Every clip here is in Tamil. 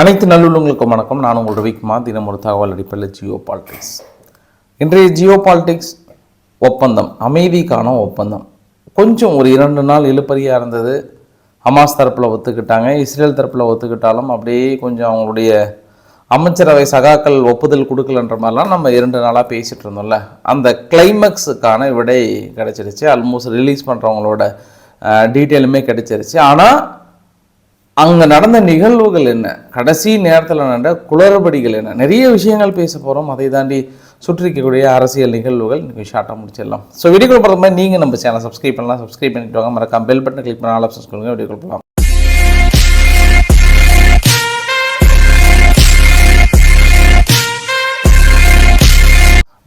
அனைத்து நல்லுள்ளங்களுக்கும் வணக்கம். நான் உங்கள் ரவிக்குமார் தினம் ஒரு தகவல் அடிப்படையில் ஜியோ பாலிடிக்ஸ். இன்றைய ஜியோ பாலிடிக்ஸ் ஒப்பந்தம் அமைதிக்கான ஒப்பந்தம். கொஞ்சம் ஒரு இரண்டு நாள் இழுப்பறியாக இருந்தது. ஹமாஸ் தரப்பில் ஒத்துக்கிட்டாங்க. இஸ்ரேல் தரப்பில் ஒத்துக்கிட்டாலும் அப்படியே கொஞ்சம் அவங்களுடைய அமைச்சரவை சகாக்கள் ஒப்புதல் கொடுக்கலன்ற மாதிரிலாம் நம்ம இரண்டு நாளாக பேசிகிட்டு இருந்தோம்ல. அந்த கிளைமேக்ஸுக்கான விடை கிடச்சிருச்சு. ஆல்மோஸ்ட் ரிலீஸ் பண்ணுறவங்களோட டீட்டெயிலுமே கிடச்சிருச்சு. ஆனால் அங்கே நடந்த நிகழ்வுகள் என்ன? கடைசி நேரத்தில் நடந்த குளறுபடிகள் என்ன? நிறைய விஷயங்கள் பேச போகிறோம் அதை தாண்டி சுற்றிக்கக்கூடிய அரசியல் நிகழ்வுகள் நீங்கள் ஷார்ட்டாக முடிச்சிடலாம். ஸோ வீடியோ போகிற மாதிரி நீங்கள் நம்ம சேனல் சப்ஸ்கிரைப் பண்ணலாம். சப்ஸ்கிரைப் பண்ணிட்டு வாங்க. மறக்காம பெல் பட்டன் கிளிக் பண்ண ஆல் ஆப்ஷன்ஸ் கொடுங்க. வீடியோ போகலாம்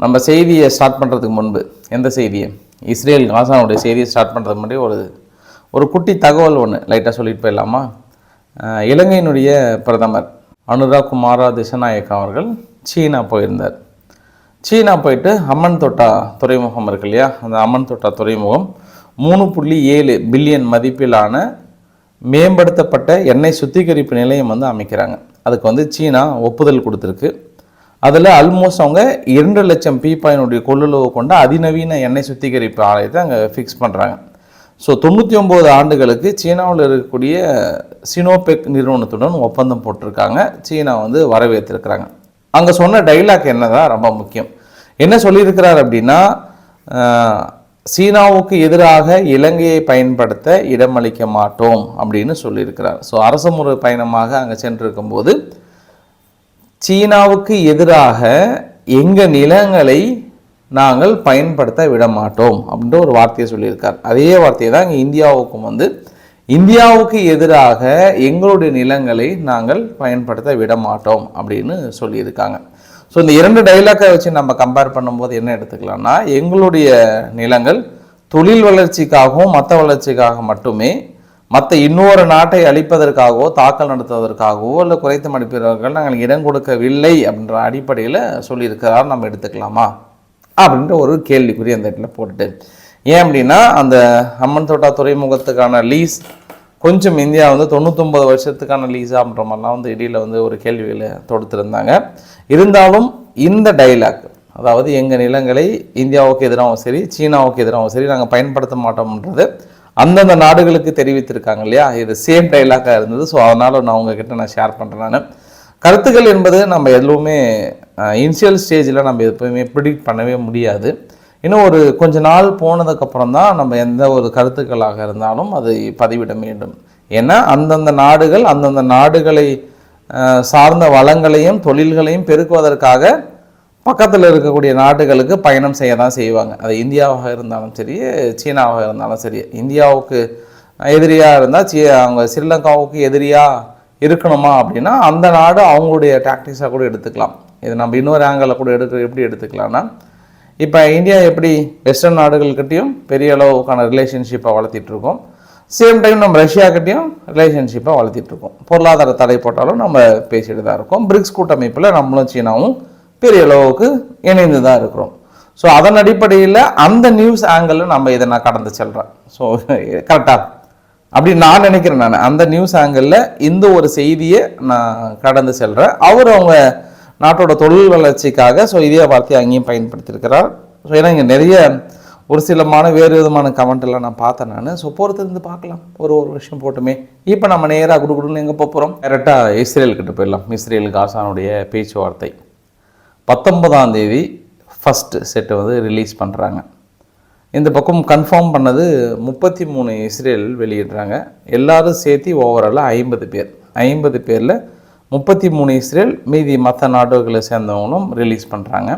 நம்ம செய்தியை ஸ்டார்ட் பண்ணுறதுக்கு முன்பு எந்த செய்தியை? இஸ்ரேல் காசானுடைய செய்தியை ஸ்டார்ட் பண்ணுறதுக்கு முன்னாடி ஒரு ஒரு குட்டி தகவல் ஒன்று லைட்டாக சொல்லிட்டு போயிடலாமா? இலங்கையினுடைய பிரதமர் அனுராக் குமாரா திசநாயக் அவர்கள் சீனா போயிருந்தார். சீனா போயிட்டு அம்மன் தொட்டா துறைமுகம் இருக்கு இல்லையா? அந்த அம்மன் தொட்டா துறைமுகம் மூணு புள்ளி ஏழு பில்லியன் மதிப்பிலான மேம்படுத்தப்பட்ட எண்ணெய் சுத்திகரிப்பு நிலையம் வந்து அமைக்கிறாங்க. அதுக்கு வந்து சீனா ஒப்புதல் கொடுத்துருக்கு. அதில் ஆல்மோஸ்ட் அவங்க இரண்டு லட்சம் பீப்பாயினுடைய கொள்ளளவு கொண்ட அதிநவீன எண்ணெய் சுத்திகரிப்பு ஆலயத்தை அங்கே ஃபிக்ஸ் பண்ணுறாங்க ஸோ தொண்ணூற்றி ஒம்பது ஆண்டுகளுக்கு சீனாவில் இருக்கக்கூடிய சினோபெக் நிறுவனத்துடன் ஒப்பந்தம் போட்டிருக்காங்க. சீனா வந்து வரவேற்றிருக்கிறாங்க. அங்கே சொன்ன டைலாக் என்ன தான் ரொம்ப முக்கியம். என்ன சொல்லியிருக்கிறார் அப்படின்னா சீனாவுக்கு எதிராக இலங்கையை பயன்படுத்த இடமளிக்க மாட்டோம் அப்படின்னு சொல்லியிருக்கிறார். ஸோ அரசுமுறை பயணமாக அங்கே சென்றிருக்கும்போது சீனாவுக்கு எதிராக எங்கள் நிலங்களை நாங்கள் பயன்படுத்த விட மாட்டோம் அப்படின்ற ஒரு வார்த்தையை சொல்லியிருக்கார். அதே வார்த்தையை தான் இங்கே இந்தியாவுக்கும் வந்து இந்தியாவுக்கு எதிராக எங்களுடைய நிலங்களை நாங்கள் பயன்படுத்த விட மாட்டோம் அப்படின்னு சொல்லியிருக்காங்க. ஸோ இந்த இரண்டு டைலாக்கை வச்சு நம்ம கம்பேர் பண்ணும்போது என்ன எடுத்துக்கலாம்னா எங்களுடைய நிலங்கள் தொழில் வளர்ச்சிக்காகவும் மற்ற வளர்ச்சிக்காக மட்டுமே மற்ற இன்னொரு நாட்டை அழிப்பதற்காகவோ தாக்கல் நடத்துவதற்காகவோ இல்லை குறைத்து மதிப்பீர்கள் நாங்கள் இடம் கொடுக்கவில்லை அப்படின்ற அடிப்படையில் சொல்லியிருக்கிறார். நம்ம எடுத்துக்கலாமா? அப்படின்ற ஒரு கேள்விக்குறி அந்த இடத்துல போட்டுட்டு. ஏன் அப்படின்னா அந்த அம்மன் தோட்டா துறைமுகத்துக்கான லீஸ் கொஞ்சம் இந்தியா வந்து தொண்ணூத்தொம்பது வருஷத்துக்கான லீஸ் அப்படின்ற மாதிரிலாம் வந்து இடையில வந்து ஒரு கேள்விகளை தொடுத்திருந்தாங்க. இருந்தாலும் இந்த டைலாக் அதாவது எங்கள் நிலங்களை இந்தியாவுக்கு எதிராகவும் சரி சீனாவுக்கு எதிராகவும் சரி நாங்கள் பயன்படுத்த மாட்டோம்ன்றது அந்தந்த நாடுகளுக்கு தெரிவித்திருக்காங்க இல்லையா? இது சேம் டைலாக்காக இருந்தது. ஸோ அதனால் நான் உங்ககிட்ட நான் ஷேர் பண்ணுறேன் நான். கருத்துக்கள் என்பது நம்ம எதுவுமே இனிஷியல் ஸ்டேஜில் நம்ம எப்பவுமே ப்ரிடிக்ட் பண்ணவே முடியாது. இன்னும் ஒரு கொஞ்ச நாள் போனதுக்கப்புறம் தான் நம்ம எந்த ஒரு கருத்துக்களாக இருந்தாலும் அதை பதிவிட வேண்டும். ஏன்னா அந்தந்த நாடுகள் அந்தந்த நாடுகளை சார்ந்த வளங்களையும் தொழில்களையும் பெருக்குவதற்காக பக்கத்தில் இருக்கக்கூடிய நாடுகளுக்கு பயணம் செய்ய தான் செய்வாங்க. அது இந்தியாவாக இருந்தாலும் சரி சீனாவாக இருந்தாலும் சரி. இந்தியாவுக்கு எதிரியாக இருந்தால் சீ அவங்க ஸ்ரீலங்காவுக்கு எதிரியாக இருக்கணுமா அப்படின்னா அந்த நாடு அவங்களுடைய டாக்டிக்ஸாக கூட எடுத்துக்கலாம். இது நம்ம இன்னொரு ஆங்கிளில் கூட எடுக்க எப்படி எடுத்துக்கலாம்னா இப்போ இந்தியா எப்படி வெஸ்டர்ன் நாடுகள்கிட்டையும் பெரிய அளவுக்கான ரிலேஷன்ஷிப்பை வளர்த்திட்டு இருக்கோம் சேம் டைம் நம்ம ரஷ்யாக்கிட்டையும் ரிலேஷன்ஷிப்பை வளர்த்திட்டு இருக்கோம் பொருளாதார தடை போட்டாலும் நம்ம பேசிட்டு தான் இருக்கோம். பிரிக்ஸ் கூட்டமைப்பில் நம்மளும் சீனாவும் பெரிய அளவுக்கு இணைந்து தான் இருக்கிறோம். ஸோ அதன் அடிப்படையில் அந்த நியூஸ் ஆங்கிளில் நம்ம இதை நான் கடந்து செல்கிறேன் ஸோ கரெக்டாக அப்படி நான் நினைக்கிறேன் நான். அந்த நியூஸ் ஆங்கிளில் இந்த ஒரு செய்தியை நான் கடந்து செல்கிறேன் அவர் அவங்க நாட்டோட தொழில் வளர்ச்சிக்காக ஸோ இதே வார்த்தையை அங்கேயும் பயன்படுத்தியிருக்கிறார். ஸோ ஏன்னா இங்கே நிறைய ஒரு சிலமான வேறு விதமான கமெண்ட்லாம் நான் பார்த்தேன் நான். ஸோ பொறுத்தருந்து பார்க்கலாம். ஒரு ஒரு விஷயம் போட்டுமே. இப்போ நம்ம நேராக குடுகுடுன்னு எங்கே போகிறோம் டேரெக்டாக இஸ்ரேல்கிட்ட போயிடலாம். இஸ்ரேல் காசானுடைய பேச்சுவார்த்தை. பத்தொன்பதாம் தேதி ஃபஸ்ட்டு செட்டை வந்து ரிலீஸ் பண்ணுறாங்க இந்த பக்கம் கன்ஃபார்ம் பண்ணது முப்பத்தி மூணு இஸ்ரேல் வெளியிடுறாங்க. எல்லோரும் சேர்த்து ஓவராலாக ஐம்பது பேர். ஐம்பது பேரில் முப்பத்தி மூணு இஸ்ரேல் மீதி மற்ற நாடுகளை சேர்ந்தவங்களும் ரிலீஸ் பண்ணுறாங்க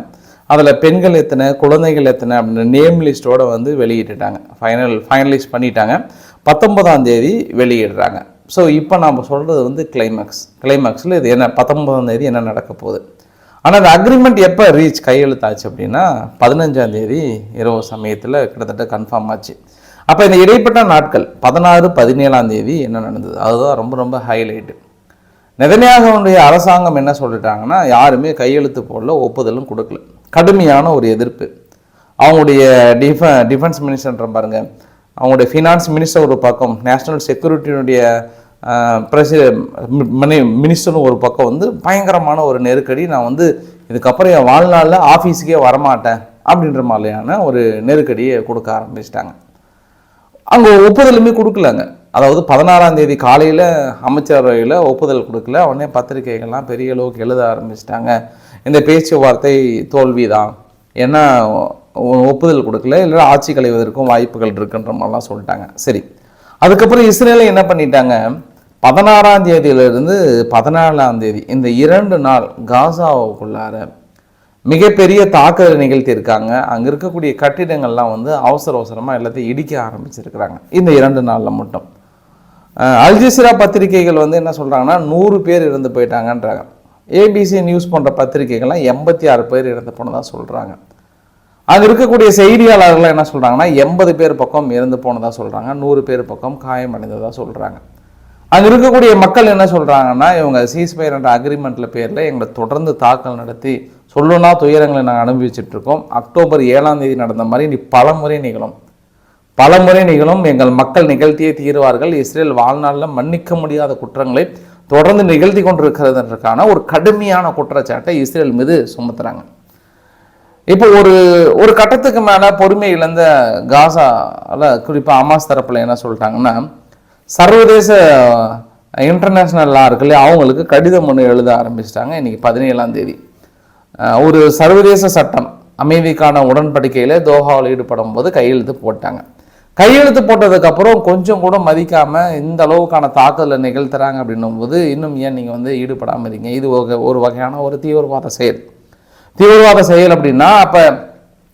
அதில் பெண்கள் எத்தனை குழந்தைகள் எத்தனை அப்படின்னு நேம் லிஸ்ட்டோடு வந்து வெளியிட்டுட்டாங்க. ஃபைனல் ஃபைனலைஸ் பண்ணிட்டாங்க. பத்தொன்பதாம் தேதி வெளியிடுறாங்க. ஸோ இப்போ நாம் சொல்கிறது வந்து கிளைமேக்ஸ் கிளைமேக்ஸில் இது என்ன பத்தொன்பதாம் தேதி என்ன நடக்க போகுது? ஆனால் அந்த அக்ரிமெண்ட் எப்போ ரீச் கையெழுத்தாச்சு அப்படின்னா பதினஞ்சாம் தேதி இரவு சமயத்தில் கிட்டத்தட்ட கன்ஃபார்ம் ஆச்சு. அப்போ இந்த இடைப்பட்ட நாட்கள் பதினாறு பதினேழாம் தேதி என்ன நடந்தது? அதுதான் ரொம்ப ரொம்ப ஹைலைட்டு நெதன்யாகவனுடைய அரசாங்கம் என்ன சொல்லிட்டாங்கன்னா யாருமே கையெழுத்து போடல ஒப்புதலும் கொடுக்கல. கடுமையான ஒரு எதிர்ப்பு. அவங்களுடைய டிஃப டிஃபென்ஸ் மினிஸ்டர்ன்ற பாருங்க அவங்களுடைய ஃபினான்ஸ் மினிஸ்டர் ஒரு பக்கம் நேஷனல் செக்யூரிட்டியினுடைய பிரசி மினிஸ்டரும் ஒரு பக்கம் வந்து பயங்கரமான ஒரு நெருக்கடி. நான் வந்து இதுக்கப்புறம் என் வாழ்நாளில் ஆஃபீஸுக்கே வரமாட்டேன் அப்படின்ற மாதிரியான ஒரு நெருக்கடியை கொடுக்க ஆரம்பிச்சிட்டாங்க. அங்கே ஒப்புதலுமே கொடுக்கலங்க. அதாவது பதினாறாம் தேதி காலையில் அமைச்சரவையில் ஒப்புதல் கொடுக்கல. உடனே பத்திரிகைகள்லாம் பெரிய அளவுக்கு எழுத ஆரம்பிச்சிட்டாங்க. இந்த பேச்சுவார்த்தை தோல்வி தான் ஏன்னா ஒப்புதல் கொடுக்கல. இல்லை ஆட்சி கலைவதற்கும் வாய்ப்புகள் இருக்குன்ற மாதிரிலாம் சொல்லிட்டாங்க. சரி. அதுக்கப்புறம் இஸ்ரேலை என்ன பண்ணிட்டாங்க? பதினாறாம் தேதியிலிருந்து பதினாலாம் தேதி இந்த இரண்டு நாள் காசாவுக்குள்ளார மிகப்பெரிய தாக்குதல் நிகழ்த்தியிருக்காங்க. அங்கே இருக்கக்கூடிய கட்டிடங்கள்லாம் வந்து அவசர அவசரமாக எல்லாத்தையும் இடிக்க ஆரம்பிச்சிருக்கிறாங்க. இந்த இரண்டு நாளில் மட்டும். அல்ஜசிரா பத்திரிகைகள் வந்து என்ன சொல்கிறாங்கன்னா நூறு பேர் இறந்து போயிட்டாங்கன்றாங்க. ஏபிசி நியூஸ் போன்ற பத்திரிகைகள்லாம் எண்பத்தி ஆறு பேர் இறந்து போனதாக சொல்கிறாங்க அங்கே இருக்கக்கூடிய செய்தியாளர்கள்லாம் என்ன சொல்கிறாங்கன்னா எண்பது பேர் பக்கம் இறந்து போனதாக சொல்கிறாங்க நூறு பேர் பக்கம் காயமடைந்ததாக சொல்கிறாங்க அங்கே இருக்கக்கூடிய மக்கள் என்ன சொல்கிறாங்கன்னா இவங்க சீஸ்பயர் என்ற அக்ரிமெண்ட்டில் பேரில் எங்களை தொடர்ந்து தாக்கல் நடத்தி சொல்லுனா துயரங்களை நாங்கள் அனுபவிச்சுட்ருக்கோம் அக்டோபர் ஏழாம் தேதி நடந்த மாதிரி நீ பல முறை நிகழும். பல முறை நிகழும் எங்கள் மக்கள் நிகழ்த்தியே தீருவார்கள். இஸ்ரேல் வாழ்நாளில் மன்னிக்க முடியாத குற்றங்களை தொடர்ந்து நிகழ்த்தி கொண்டிருக்கிறதுன்றக்கான ஒரு கடுமையான குற்றச்சாட்டை இஸ்ரேல் மீது சுமத்துறாங்க. இப்போ ஒரு ஒரு கட்டத்துக்கு மேலே பொறுமை இழந்த காசால குறிப்பாக அமாஸ் தரப்பில் என்ன சொல்லிட்டாங்கன்னா சர்வதேச இன்டர்நேஷ்னல் லா அவங்களுக்கு கடிதம் ஒன்று எழுத ஆரம்பிச்சிட்டாங்க இன்றைக்கி பதினேழாம் தேதி. ஒரு சர்வதேச சட்டம் அமைதிக்கான உடன்படிக்கையில் தோஹாவில் ஈடுபடும் போது கையெழுத்து போட்டாங்க. கையெழுத்து போட்டதுக்கப்புறம் கொஞ்சம் கூட மதிக்காமல் இந்த அளவுக்கான தாக்குதலை நிகழ்த்துறாங்க அப்படின்னும் போது இன்னும் ஏன் நீங்கள் வந்து ஈடுபடாமல் இருக்கீங்க இது ஒரு- ஒரு வகையான ஒரு தீவிரவாத செயல். தீவிரவாத செயல் அப்படின்னா அப்போ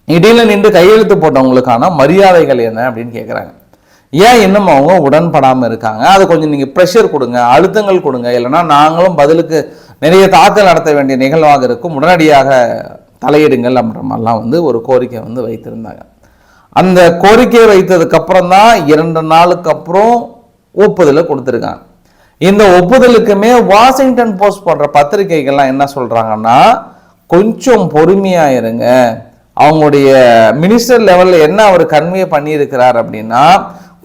இடையில நின்று கையெழுத்து போட்டவங்களுக்கான மரியாதைகள் என்ன அப்படின்னு கேட்குறாங்க ஏன் இன்னும் அவங்க உடன்படாமல் இருக்காங்க? அது கொஞ்சம் நீங்கள் ப்ரெஷர் கொடுங்க அழுத்தங்கள் கொடுங்க. இல்லைன்னா நாங்களும் பதிலுக்கு நிறைய தாக்கல் நடத்த வேண்டிய நிகழ்வாக இருக்கும். உடனடியாக தலையிடுங்கள் அப்படின்ற மாதிரிலாம் வந்து ஒரு கோரிக்கை வந்து வைத்திருந்தாங்க. அந்த கோரிக்கையை வைத்ததுக்கு அப்புறம் தான் இரண்டு நாளுக்கு அப்புறம் ஒப்புதலை கொடுத்துருக்காங்க. இந்த ஒப்புதலுக்குமே வாஷிங்டன் போஸ்ட் போன்ற பத்திரிகைகள்லாம் என்ன சொல்கிறாங்கன்னா கொஞ்சம் பொறுமையாக இருங்க. அவங்களுடைய மினிஸ்டர் லெவலில் என்ன அவர் கன்வே பண்ணியிருக்கிறார் அப்படின்னா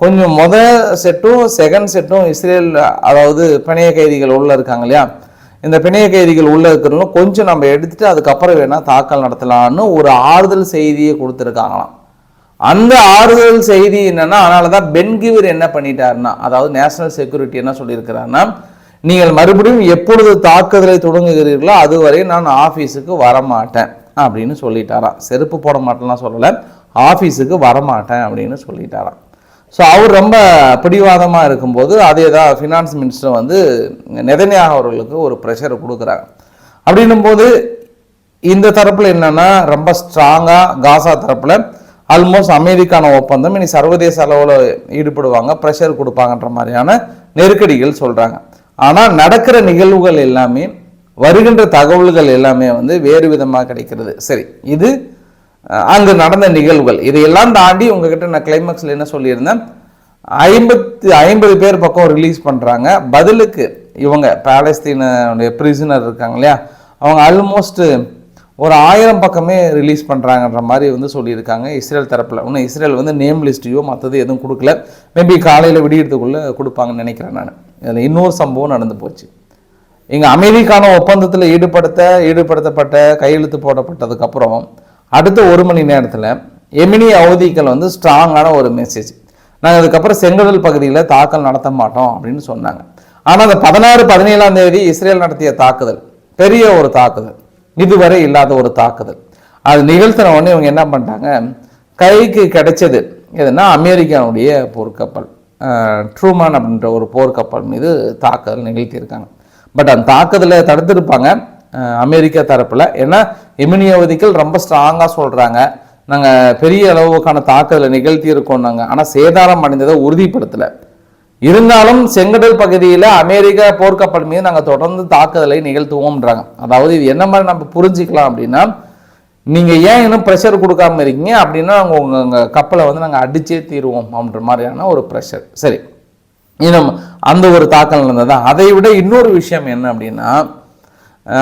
கொஞ்சம் முத செட்டும் செகண்ட் செட்டும் இஸ்ரேல் அதாவது பிணைய கைதிகள் உள்ளே இருக்காங்க இல்லையா? இந்த பிணைய கைதிகள் உள்ளே இருக்கிறவங்களும் கொஞ்சம் நம்ம எடுத்துகிட்டு அதுக்கப்புறம் வேணால் தாக்கல் நடத்தலாம்னு ஒரு ஆறுதல் செய்தியை கொடுத்துருக்காங்களாம். அந்த ஆறுதல் செய்தி என்னன்னா அதனால தான் பென்கிவர் என்ன பண்ணிட்டாருன்னா அதாவது நேஷனல் செக்யூரிட்டி என்ன சொல்லியிருக்கிறாருன்னா நீங்கள் மறுபடியும் எப்பொழுது தாக்குதலை தொடங்குகிறீர்களோ அதுவரை நான் ஆஃபீஸுக்கு வரமாட்டேன் அப்படின்னு சொல்லிட்டாராம். செருப்பு போட மாட்டேன்லாம் சொல்லலை ஆஃபீஸுக்கு வரமாட்டேன் அப்படின்னு சொல்லிட்டாராம். ஸோ அவர் ரொம்ப பிடிவாதமாக இருக்கும்போது அதே தான் ஃபினான்ஸ் மினிஸ்டர் வந்து நெதன்யாகு அவர்களுக்கு ஒரு ப்ரெஷரை கொடுக்குறாங்க அப்படின்னும் போது இந்த தரப்பில் என்னென்னா ரொம்ப ஸ்ட்ராங்காக காசா தரப்பில் ஆல்மோஸ்ட் அமெரிக்கான ஒப்பந்தம். இனி சர்வதேச அளவில் ஈடுபடுவாங்க ப்ரெஷர் கொடுப்பாங்கன்ற மாதிரியான நெருக்கடிகள் சொல்கிறாங்க ஆனால் நடக்கிற நிகழ்வுகள் எல்லாமே வருகின்ற தகவல்கள் எல்லாமே வந்து வேறு விதமாக கிடைக்கிறது. சரி இது அங்கு நடந்த நிகழ்வுகள். இதையெல்லாம் தாண்டி உங்ககிட்ட நான் கிளைமேக்ஸில் என்ன சொல்லியிருந்தேன்? ஐம்பத்தி ஐம்பது பேர் பக்கம் ரிலீஸ் பண்ணுறாங்க பதிலுக்கு இவங்க பாலஸ்தீனுடைய பிரிசனர் இருக்காங்க இல்லையா? அவங்க ஆல்மோஸ்ட்டு ஒரு ஆயிரம் பக்கமே ரிலீஸ் பண்ணுறாங்கன்ற மாதிரி வந்து சொல்லியிருக்காங்க. இஸ்ரேல் தரப்பில். இன்னும் இஸ்ரேல் வந்து நேம் லிஸ்ட்டையோ மற்றது எதுவும் கொடுக்கல. மேபி காலையில் விடியறதுக்குள்ளே கொடுப்பாங்கன்னு நினைக்கிறேன் நான். இதில் இன்னொரு சம்பவம் நடந்து போச்சு. இங்கே அமைதிக்கான ஒப்பந்தத்தில் ஈடுபடுத்த ஈடுபடுத்தப்பட்ட கையெழுத்து போடப்பட்டதுக்கப்புறம் அடுத்த ஒரு மணி நேரத்தில் எமினி அவதிகள் வந்து ஸ்ட்ராங்கான ஒரு மெசேஜ் நாங்கள் அதுக்கப்புறம் செங்கடல் பகுதியில் தாக்கல் நடத்த மாட்டோம் அப்படின்னு சொன்னாங்க. ஆனால் அந்த பதினாறு பதினேழாம் தேதி இஸ்ரேல் நடத்திய தாக்குதல் பெரிய ஒரு தாக்குதல். இதுவரை இல்லாத ஒரு தாக்குதல். அது நிகழ்த்தின உடனே இவங்க என்ன பண்ணிட்டாங்க? கைக்கு கிடைச்சது எதுனா அமெரிக்காவுடைய போர்க்கப்பல் ட்ரூமான் அப்படின்ற ஒரு போர்க்கப்பல் மீது தாக்குதல் நிகழ்த்தியிருக்காங்க. பட் அந்த தாக்குதலை தடுத்திருப்பாங்க அமெரிக்கா தரப்பில். ஏன்னா இமினியவதிகள் ரொம்ப ஸ்ட்ராங்காக சொல்கிறாங்க நாங்கள் பெரிய அளவுக்கான தாக்குதலை நிகழ்த்தி இருக்கோம் நாங்கள் ஆனால் சேதாரம் அடைந்ததை உறுதிப்படுத்தலை. இருந்தாலும் செங்கடல் பகுதியில் அமெரிக்க போர்க்கப்பல் மீது நாங்கள் தொடர்ந்து தாக்குதலை நிகழ்த்துவோம்ன்றாங்க. அதாவது இது என்ன மாதிரி நம்ம புரிஞ்சிக்கலாம் அப்படின்னா நீங்கள் ஏன் இன்னும் ப்ரெஷர் கொடுக்காம இருக்கீங்க அப்படின்னா நாங்கள் உங்கள் உங்கள் கப்பலை வந்து நாங்கள் அடிச்சே தீருவோம் அப்படின்ற மாதிரியான ஒரு ப்ரெஷர் சரி. இன்னும் அந்த ஒரு தாக்கல் தான் அதை விட இன்னொரு விஷயம் என்ன அப்படின்னா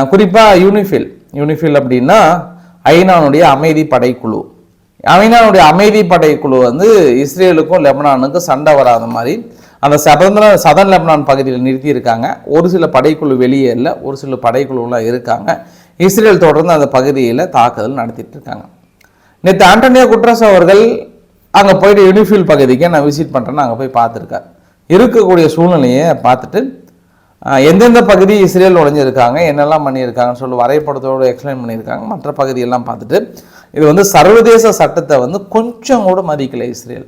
குறிப்பாக யூனிஃபில் யூனிஃபில் அப்படின்னா ஐநானுடைய அமைதி படைக்குழு ஐநானுடைய அமைதி படைக்குழு வந்து இஸ்ரேலுக்கும் லெபனானுக்கும் சண்டை வராத மாதிரி அந்த சதந்திர சதன் லெபனான் பகுதியில் நிறுத்தியிருக்காங்க. ஒரு சில படைக்குழு வெளியே இல்லை ஒரு சில படைக்குழுலாம் இருக்காங்க. இஸ்ரேல் தொடர்ந்து அந்த பகுதியில் தாக்குதல் நடத்திட்டு இருக்காங்க. நேற்று ஆண்டனியா குட்ரஸ் அவர்கள் அங்கே போயிட்டு யூனிஃபீல் பகுதிக்கு நான் விசிட் பண்ணுறேன்னு அங்கே போய் பார்த்துருக்கார். இருக்கக்கூடிய சூழ்நிலையை பார்த்துட்டு எந்தெந்த பகுதி இஸ்ரேல் நுழைஞ்சிருக்காங்க என்னெல்லாம் பண்ணியிருக்காங்கன்னு சொல்லி வரைபடத்தோடு எக்ஸ்பிளைன் பண்ணியிருக்காங்க. மற்ற பகுதியெல்லாம் பார்த்துட்டு இது வந்து சர்வதேச சட்டத்தை வந்து கொஞ்சம் கூட மதிக்கலை இஸ்ரேல்.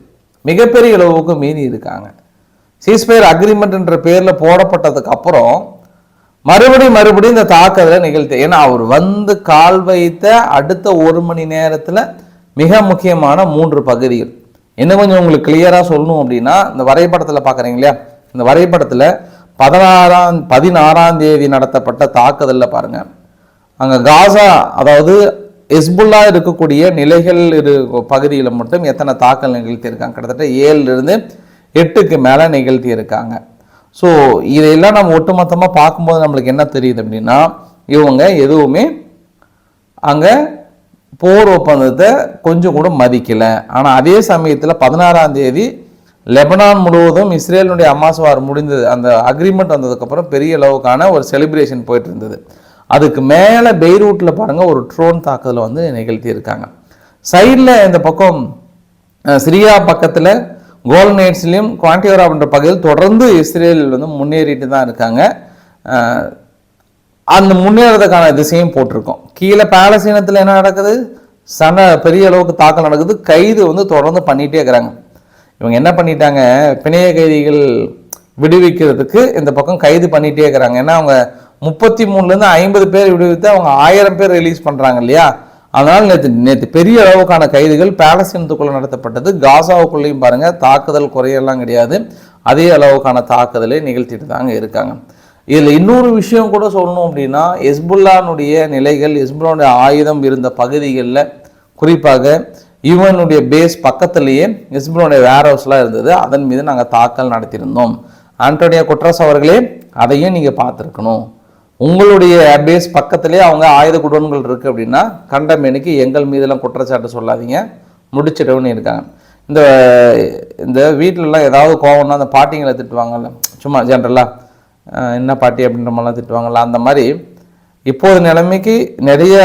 மிகப்பெரிய அளவுக்கு மீறி இருக்காங்க. சீஸ்பயர் அக்ரிமெண்ட்ன்ற பேரில் போடப்பட்டதுக்கு அப்புறம் மறுபடியும் மறுபடியும் இந்த தாக்குதலை நிகழ்த்தி ஏன்னா அவர் வந்து கால் வைத்த அடுத்த ஒரு மணி நேரத்தில் மிக முக்கியமான மூன்று பகுதிகள். இன்னும் கொஞ்சம் உங்களுக்கு கிளியராக சொல்லணும் அப்படின்னா இந்த வரைபடத்தில் பார்க்குறீங்க இல்லையா? இந்த வரைபடத்தில் பதினாறாம் பதினாறாம் தேதி நடத்தப்பட்ட தாக்குதலில் பாருங்கள் அங்கே காசா அதாவது எஸ்புல்லா இருக்கக்கூடிய நிலைகள் இரு பகுதியில் மட்டும் எத்தனை தாக்கல் நிகழ்த்தியிருக்காங்க? கிட்டத்தட்ட ஏழுலேருந்து எட்டுக்கு மேலே நிகழ்த்தி இருக்காங்க. ஸோ இதையெல்லாம் நம்ம ஒட்டுமொத்தமாக பார்க்கும்போது நம்மளுக்கு என்ன தெரியுது அப்படின்னா இவங்க எதுவுமே அங்கே போர் ஒப்பந்தத்தை கொஞ்சம் கூட மதிக்கலை. ஆனால் அதே சமயத்தில் பதினாறாம் தேதி லெபனான் முழுவதும் இஸ்ரேலினுடைய அமாசுவார் முடிந்தது அந்த அக்ரிமெண்ட் வந்ததுக்கப்புறம் பெரிய அளவுக்கான ஒரு செலிப்ரேஷன் போயிட்டு இருந்தது. அதுக்கு மேலே பெய்ரூட்டில் பாருங்கள் ஒரு ட்ரோன் தாக்குதலை வந்து நிகழ்த்தி இருக்காங்க. சைடில் இந்த பக்கம் சிரியா பக்கத்தில் கோல்நேட்ஸ்லையும் குவான்டியோரா அப்படின்ற பகுதியில் தொடர்ந்து இஸ்ரேல் வந்து முன்னேறிட்டு தான் இருக்காங்க. அந்த முன்னேறதுக்கான திசையும் போட்டிருக்கோம். கீழே பாலசீனத்தில் என்ன நடக்குது? சன பெரிய அளவுக்கு தாக்கல் நடக்குது. கைது வந்து தொடர்ந்து பண்ணிகிட்டே இருக்கிறாங்க. இவங்க என்ன பண்ணிட்டாங்க? பிணைய கைதிகள் விடுவிக்கிறதுக்கு இந்த பக்கம் கைது பண்ணிகிட்டே இருக்கிறாங்க. ஏன்னா அவங்க முப்பத்தி மூணுலேருந்து ஐம்பது பேர் விடுவித்து அவங்க ஆயிரம் பேர் ரிலீஸ் பண்ணுறாங்க இல்லையா? அதனால் நேற்று நேற்று பெரிய அளவுக்கான கைதுகள் பேலஸ்தீனத்துக்குள்ளே நடத்தப்பட்டது. காசாவுக்குள்ளேயும் பாருங்கள் தாக்குதல் குறையெல்லாம் கிடையாது. அதே அளவுக்கான தாக்குதலை நிகழ்த்திட்டு தாங்க இருக்காங்க. இதில் இன்னொரு விஷயம் கூட சொல்லணும் அப்படின்னா எஸ்புல்லானுடைய நிலைகள் எஸ்புல்லானுடைய ஆயுதம் இருந்த பகுதிகளில் குறிப்பாக யுவனுடைய பேஸ் பக்கத்துலேயே எஸ்புல்லானுடைய வேர் ஹவுஸ்லாம் இருந்தது. அதன் மீது நாங்கள் தாக்கல் நடத்தியிருந்தோம். ஆண்டோனியா குட்ரஸ் அவர்களே அதையும் நீங்கள் பார்த்துருக்கணும். உங்களுடைய பேஸ் பக்கத்திலே அவங்க ஆயுத குடோன்கள் இருக்குது அப்படின்னா கண்டமேனுக்கு எங்கள் மீதெல்லாம் குற்றச்சாட்டு சொல்லாதீங்க. முடிச்சிடவுன்னு இருக்காங்க. இந்த இந்த வீட்டிலலாம் ஏதாவது கோவம்னா அந்த பாட்டிங்களை திட்டுவாங்கல்ல. சும்மா ஜென்ரலாக என்ன பாட்டி? அப்படின்ற மாதிரிலாம் திட்டுவாங்கல்ல. அந்த மாதிரி இப்போது நிலைமைக்கு நிறைய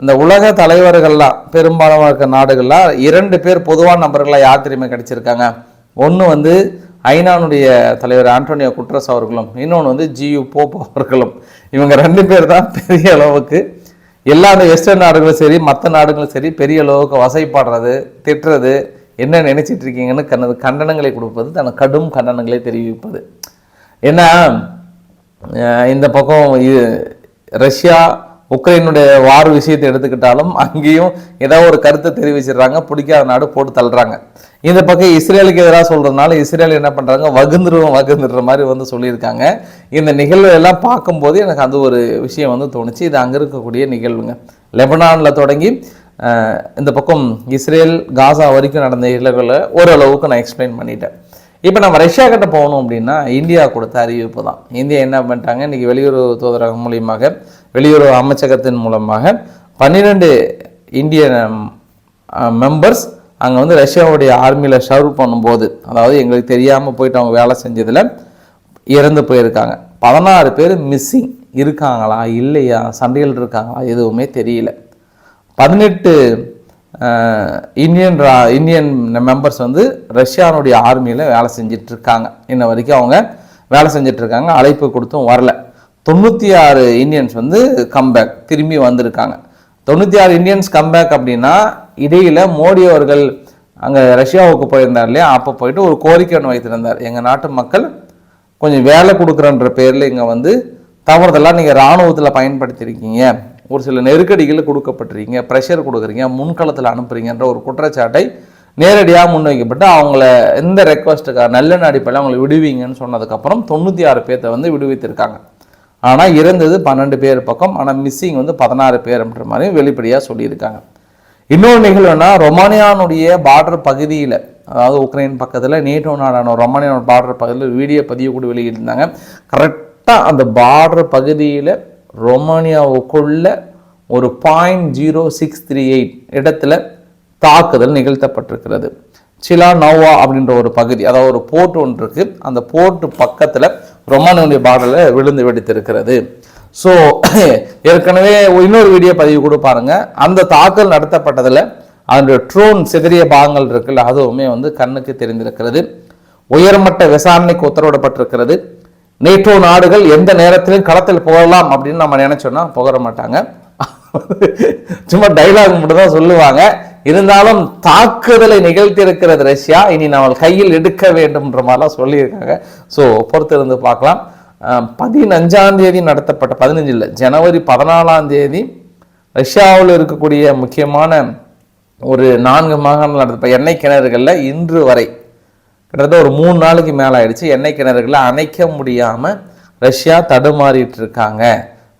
இந்த உலக தலைவர்கள்லாம் பெரும்பாலும் இருக்க நாடுகள்லாம் இரண்டு பேர் பொதுவான நபர்களாக யார் தெரியுமா கிடச்சிருக்காங்க? ஒன்று வந்து ஐநானுடைய தலைவர் ஆண்டோனியோ குட்ரஸ் அவர்களும் இன்னொன்று வந்து ஜியு போப் அவர்களும். இவங்க ரெண்டு பேர் தான் பெரிய அளவுக்கு எல்லா அந்த வெஸ்டர்ன் நாடுகளும் சரி மற்ற நாடுகளும் சரி பெரிய அளவுக்கு வசைப்பாடுறது திட்டுறது என்ன நினச்சிட்டு இருக்கீங்கன்னு கண்ணது கண்டனங்களை கொடுப்பது தன கடும் கண்டனங்களை தெரிவிப்பது. ஏன்னா இந்த பக்கம் இது ரஷ்யா உக்ரைனுடைய வார் விஷயத்தை எடுத்துக்கிட்டாலும் அங்கேயும் ஏதோ ஒரு கருத்தை தெரிவிச்சிடுறாங்க பிடிக்காத நாடு போட்டு தள்ளுறாங்க. இந்த பக்கம் இஸ்ரேலுக்கு எதிராக சொல்கிறதுனால இஸ்ரேல் என்ன பண்ணுறாங்க வகுந்துருவோம் வகுந்துடுற மாதிரி வந்து சொல்லியிருக்காங்க. இந்த நிகழ்வு எல்லாம் பார்க்கும்போது எனக்கு அந்த ஒரு விஷயம் வந்து தோணுச்சு. இது அங்கே இருக்கக்கூடிய நிகழ்வுங்க. லெபனானில் தொடங்கி இந்த பக்கம் இஸ்ரேல் காசா வரைக்கும் நடந்த நிகழ்வுகளை ஓரளவுக்கு நான் எக்ஸ்பிளைன் பண்ணிட்டேன். இப்போ நம்ம ரஷ்யா கிட்ட போகணும் அப்படின்னா இந்தியா கொடுத்த அறிவிப்பு தான். இந்தியா என்ன பண்ணிட்டாங்க? இன்றைக்கி வெளியுறவு தூதரகம் மூலியமாக வெளியுறவு அமைச்சகத்தின் மூலமாக பன்னிரெண்டு இந்திய மெம்பர்ஸ் அங்கே வந்து ரஷ்யாவுடைய ஆர்மியில் சர்வ் பண்ணும்போது அதாவது எங்களுக்கு தெரியாமல் போயிட்டு அவங்க வேலை செஞ்சதில் இறந்து போயிருக்காங்க. பதினாறு பேர் மிஸ்ஸிங் இருக்காங்களா இல்லையா சண்டையில் இருக்காங்களா எதுவுமே தெரியல. பதினெட்டு இந்தியன் ரா இந்தியன் மெம்பர்ஸ் வந்து ரஷ்யானுடைய ஆர்மியில் வேலை செஞ்சிட்ருக்காங்க. இன்ன வரைக்கும் அவங்க வேலை செஞ்சுட்டு இருக்காங்க அழைப்பு கொடுத்தும் வரல. தொண்ணூற்றி ஆறு இந்தியன்ஸ் வந்து கம்பேக் திரும்பி வந்திருக்காங்க. தொண்ணூற்றி ஆறு இந்தியன்ஸ் கம்பேக் அப்படின்னா இடையில் மோடி அவர்கள் அங்கே ரஷ்யாவுக்கு போயிருந்தார் இல்லையா? அப்போ போயிட்டு ஒரு கோரிக்கை ஒன்று வைத்திருந்தார். எங்கள் நாட்டு மக்கள் கொஞ்சம் வேலை கொடுக்குறன்ற பேரில் இங்கே வந்து தவறுதெல்லாம் நீங்கள் இராணுவத்தில் பயன்படுத்தியிருக்கீங்க ஒரு சில நெருக்கடிகள் கொடுக்கப்பட்டிருக்கீங்க. ப்ரெஷர் கொடுக்குறீங்க. முன்களத்தில் அனுப்புறீங்கன்ற ஒரு குற்றச்சாட்டை நேரடியாக முன்வைக்கப்பட்டு அவங்கள எந்த ரெக்வஸ்ட்டுக்காக நல்ல அடிப்படையில் அவங்களை விடுவீங்கன்னு சொன்னதுக்கப்புறம் தொண்ணூற்றி ஆறு பேர்த்த வந்து விடுவித்திருக்காங்க. ஆனால் இறந்தது பன்னெண்டு பேர் பக்கம். ஆனால் மிஸ்ஸிங் வந்து பதினாறு பேர்ன்ற மாதிரி வெளிப்படையாக சொல்லியிருக்காங்க. இன்னொரு நிகழ்வுனா ரொமானியானுடைய பார்டர் பகுதியில் அதாவது உக்ரைன் பக்கத்தில் நேட்டோ நாடான ரொமானியானோட பார்டர் பகுதியில் வீடியோ பதிவு கூட வெளியிட்டிருந்தாங்க. கரெக்டாக அந்த பார்டர் பகுதியில் ரொமானியாவுக்குள்ள ஒரு point zero six three eight இடத்துல தாக்குதல் நிகழ்த்தப்பட்டிருக்கிறது. சிலா நோவா அப்படின்ற ஒரு பகுதி அதாவது ஒரு போர்ட் ஒன்று இருக்குது அந்த போர்ட்டு பக்கத்தில் ரொமானிய பார்டரில் விழுந்து வெடித்திருக்கிறது. ஸோ ஏற்கனவே இன்னொரு வீடியோ பதிவு கூட அந்த தாக்கல் நடத்தப்பட்டதில் அதனுடைய ட்ரோன் சிதறிய பாகங்கள் இருக்குல்ல அதுவுமே வந்து கண்ணுக்கு தெரிந்திருக்கிறது. உயர்மட்ட விசாரணைக்கு உத்தரவிடப்பட்டிருக்கிறது. நேட்டோ நாடுகள் எந்த நேரத்திலும் களத்தில் போகலாம் அப்படின்னு நம்ம நினச்சோன்னா புகர மாட்டாங்க. சும்மா டைலாக் மட்டும் தான் சொல்லுவாங்க. இருந்தாலும் தாக்குதலை நிகழ்த்தி இருக்கிறது ரஷ்யா. இனி நம்ம கையில் எடுக்க வேண்டும்ன்ற மாதிரிலாம் சொல்லியிருக்காங்க. ஸோ பொறுத்திருந்து பார்க்கலாம். பதினஞ்சாம் தேதி நடத்தப்பட்ட பதினஞ்சு இல்லை ஜனவரி பதினாலாம் தேதி ரஷ்யாவில் இருக்கக்கூடிய முக்கியமான ஒரு நான்கு மாகாணங்கள் நடத்த எண்ணெய் கிணறுகளில் இன்று வரை கிட்டத்தட்ட ஒரு மூணு நாளைக்கு மேலே ஆயிடுச்சு எண்ணெய் கிணறுகளை அணைக்க முடியாமல் ரஷ்யா தடுமாறிட்டு இருக்காங்க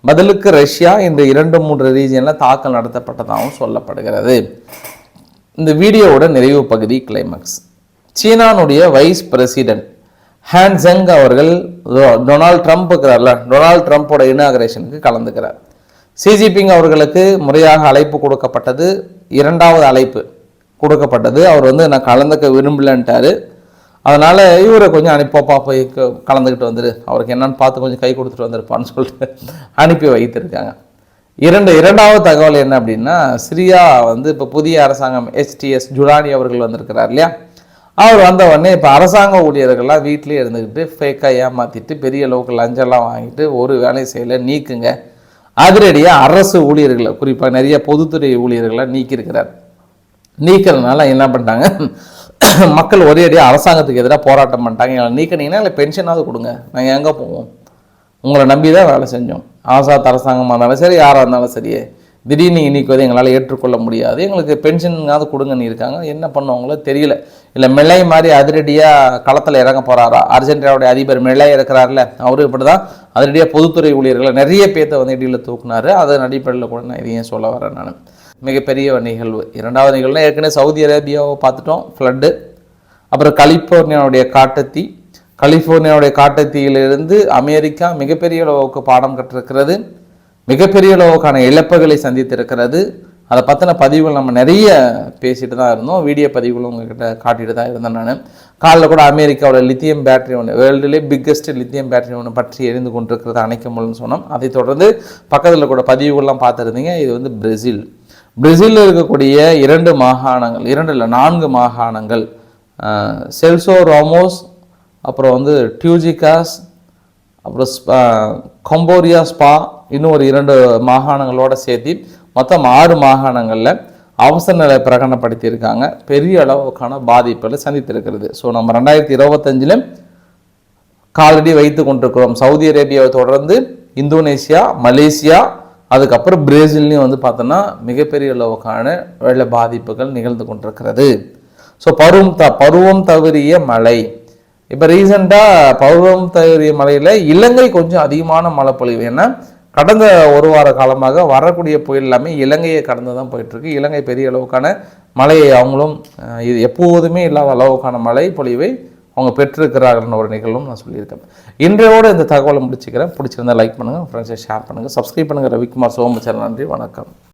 பதிலுக்கு ரஷ்யா இந்த இரண்டு மூன்று ரீஜியனில் தாக்கல் நடத்தப்பட்டதாகவும் சொல்லப்படுகிறது. இந்த வீடியோவோட நிறைவு பகுதி கிளைமேக்ஸ் சீனானுடைய வைஸ் பிரசிடென்ட் ஹேன் அவர்கள் டொனால்ட் ட்ரம்ப் இருக்கிறார்ல டொனால்ட் ட்ரம்ப்போட இனாகரேஷனுக்கு கலந்துக்கிறார். சிஜிபிங் அவர்களுக்கு முறையாக அழைப்பு கொடுக்கப்பட்டது இரண்டாவது அழைப்பு கொடுக்கப்பட்டது. அவர் வந்து நான் கலந்துக்க விரும்பலன்ட்டாரு. அதனால் இவரை கொஞ்சம் அனுப்பப்பா போய் கலந்துக்கிட்டு வந்துரு. அவருக்கு என்னன்னு பார்த்து கொஞ்சம் கை கொடுத்துட்டு வந்திருப்பான்னு சொல்லிட்டு அனுப்பி வைத்திருக்காங்க. இரண்டு இரண்டாவது தகவல் என்ன அப்படின்னா சிரியா வந்து இப்போ புதிய அரசாங்கம் எஸ்டிஎஸ் ஜுலானி அவர்கள் வந்திருக்கிறார் இல்லையா? அவர் வந்த உடனே இப்போ அரசாங்க ஊழியர்கள்லாம் வீட்டிலேயே இருந்துக்கிட்டு ஃபேக்காக ஏமாற்றிட்டு பெரிய அளவுக்கு லஞ்சம்லாம் வாங்கிட்டு ஒரு வேலை செய்யலை நீக்குங்க. அதிரடியாக அரசு ஊழியர்களை குறிப்பாக நிறைய பொதுத்துறை ஊழியர்களை நீக்கியிருக்கிறார். நீக்கிறதுனால என்ன பண்ணிட்டாங்க? மக்கள் ஒரே அடியாக அரசாங்கத்துக்கு எதிராக போராட்டம் பண்ணிட்டாங்க. எங்களை நீக்கினீங்கன்னா இல்லை பென்ஷனாவது கொடுங்க. நாங்கள் எங்கே போவோம்? உங்களை நம்பி தான் வேலை செஞ்சோம். ஆசாத் அரசாங்கமாக இருந்தாலும் சரி யாராக இருந்தாலும் சரியே. திடீர்னு நீங்கள் வந்து எங்களால் ஏற்றுக்கொள்ள முடியாது. எங்களுக்கு பென்ஷனுங்காவது கொடுங்கன்னு இருக்காங்க. என்ன பண்ணுவாங்களோ தெரியல. இல்லை மிளை மாதிரி அதிரடியாக களத்தில் இறங்க போகிறாரா அர்ஜென்டினாவுடைய அதிபர் மிளை இருக்கிறார்ல அவரு இப்படி தான் அதிரடியாக பொதுத்துறை ஊழியர்களை நிறைய பேர்த்த வந்து இடியில் தூக்குனாரு. அதன் அடிப்படையில் கூட நான் இதையும் சொல்ல வரேன் நான். மிகப்பெரிய நிகழ்வு. இரண்டாவது நிகழ்வுனா ஏற்கனவே சவுதி அரேபியாவை பார்த்துட்டோம். ஃப்ளட்டு அப்புறம் கலிஃபோர்னியாவுடைய காட்டுத்தீ. கலிஃபோர்னியாவுடைய காட்டுத்தீயிலிருந்து அமெரிக்கா மிகப்பெரிய அளவுக்கு பாடம் கற்றிருக்கிறது. மிகப்பெரிய அளவுக்கான இழப்புகளை சந்தித்திருக்கிறது. அதை பற்றின பதிவுகள் நம்ம நிறைய பேசிட்டு தான் இருந்தோம். வீடியோ பதிவுகளும் உங்ககிட்ட காட்டிட்டு தான் இருந்தேன் நான். காலைல கூட அமெரிக்காவோட லித்தியம் பேட்டரி ஒன்று வேர்ல்டுலேயே பிக்கஸ்ட் லித்தியம் பேட்டரி ஒன்று பற்றி எரிந்து கொண்டிருக்கிறது அணைக்க முடியும்னு சொன்னோம். அதை தொடர்ந்து பக்கத்தில் கூட பதிவுகள்லாம் பார்த்துருந்தீங்க. இது வந்து பிரேசில். பிரேசிலில் இருக்கக்கூடிய இரண்டு மாகாணங்கள் இரண்டு இல்லை நான்கு மாகாணங்கள் செல்சோ ராமோஸ் அப்புறம் வந்து டியூஜிகாஸ் அப்புறம் ஸ்பா கொம்போரியா ஸ்பா இன்னும் ஒரு இரண்டு மாகாணங்களோட சேர்த்து மொத்தம் ஆறு மாகாணங்களில் அவசர நிலை பிரகடனப்படுத்தியிருக்காங்க. பெரிய அளவுக்கான பாதிப்புகளை சந்தித்திருக்கிறது. ஸோ நம்ம ரெண்டாயிரத்தி இருபத்தஞ்சில் காலடி வைத்து கொண்டிருக்கிறோம். சவுதி அரேபியாவை தொடர்ந்து இந்தோனேஷியா மலேசியா அதுக்கப்புறம் பிரேசில்லையும் வந்து பார்த்தோன்னா மிகப்பெரிய அளவுக்கான வெள்ள பாதிப்புகள் நிகழ்ந்து கொண்டிருக்கிறது. ஸோ பருவம் த பருவம் தவறிய மழை. இப்போ ரீசெண்டாக பருவம் தவறிய மழையில் இலங்கை கொஞ்சம் அதிகமான மழை பொழிவு ஏன்னா கடந்த ஒரு வார காலமாக வரக்கூடிய புயல் எல்லாமே இலங்கையை கடந்து தான் போயிட்டுருக்கு. இலங்கை பெரிய அளவுக்கான மழையை அவங்களும் இது எப்போதுமே இல்லாத அளவுக்கான மழை பொழிவை அவங்க பெற்றிருக்கிறார்கள்னு ஒரு நிகழ்வும் நான் சொல்லியிருக்கேன். இன்றையோட இந்த தகவலை முடிச்சுக்கிறேன். பிடிச்சிருந்தா லைக் பண்ணுங்கள் ஃப்ரெண்ட்ஸை ஷேர் பண்ணுங்கள் சப்ஸ்கிரைப் பண்ணுங்கள் ரவிக்குமார் சோமச்சர் நன்றி வணக்கம்.